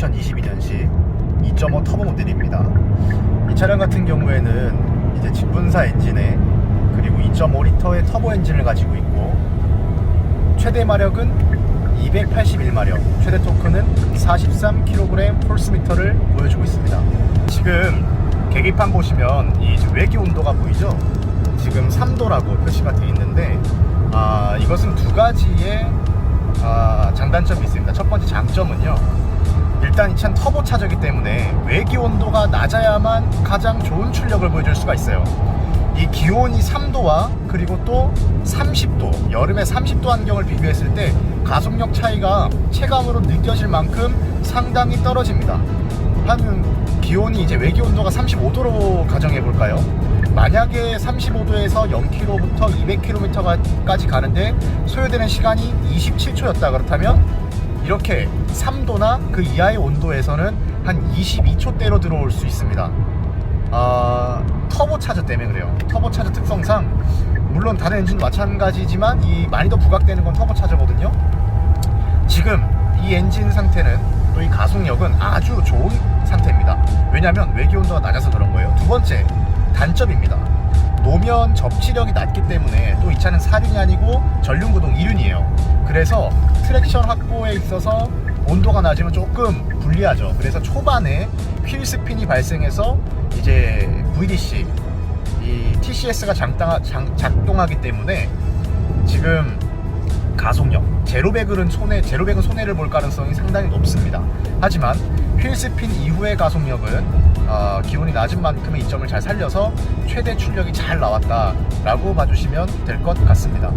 2022년식 2.5 터보 모델입니다. 이 차량 같은 경우에는 이제 직분사 엔진에 그리고 2.5리터의 터보 엔진을 가지고 있고 최대 마력은 281마력, 최대 토크는 43kg 폴스미터를 보여주고 있습니다. 지금 계기판 보시면 이 외기 온도가 보이죠? 지금 3도라고 표시가 되어 있는데 아, 이것은 두 가지의 아, 장단점이 있습니다. 첫 번째 장점은요. 일단 이 차는 터보 차저기 때문에 외기 온도가 낮아야만 가장 좋은 출력을 보여줄 수가 있어요. 이 기온이 3도와 그리고 또 30도, 여름에 30도 환경을 비교했을 때 가속력 차이가 체감으로 느껴질 만큼 상당히 떨어집니다. 한 기온이 이제 외기 온도가 35도로 가정해 볼까요? 만약에 35도에서 0km부터 200km까지 가는데 소요되는 시간이 27초였다 그렇다면 이렇게 3도나 그 이하의 온도에서는 한 22초대로 들어올 수 있습니다. 아, 터보 차저 때문에 그래요. 터보 차저 특성상 물론 다른 엔진도 마찬가지지만 이 많이 더 부각되는 건 터보 차저거든요. 지금 이 엔진 상태는 또 이 가속력은 아주 좋은 상태입니다. 왜냐하면 외기 온도가 낮아서 그런 거예요. 두 번째 단점입니다. 노면 접지력이 낮기 때문에 또 이 차는 사륜이 아니고 전륜구동 2륜이에요. 그래서 트랙션 확보에 있어서 온도가 낮으면 조금 불리하죠. 그래서 초반에 휠 스핀이 발생해서 이제 VDC 이 TCS가 장당, 장, 작동하기 때문에 지금 가속력 제로백은 손해 제로백은 손해를 볼 가능성이 상당히 높습니다. 하지만 휠스핀 이후의 가속력은 어, 기온이 낮은 만큼의 이점을 잘 살려서 최대 출력이 잘 나왔다라고 봐주시면 될 것 같습니다.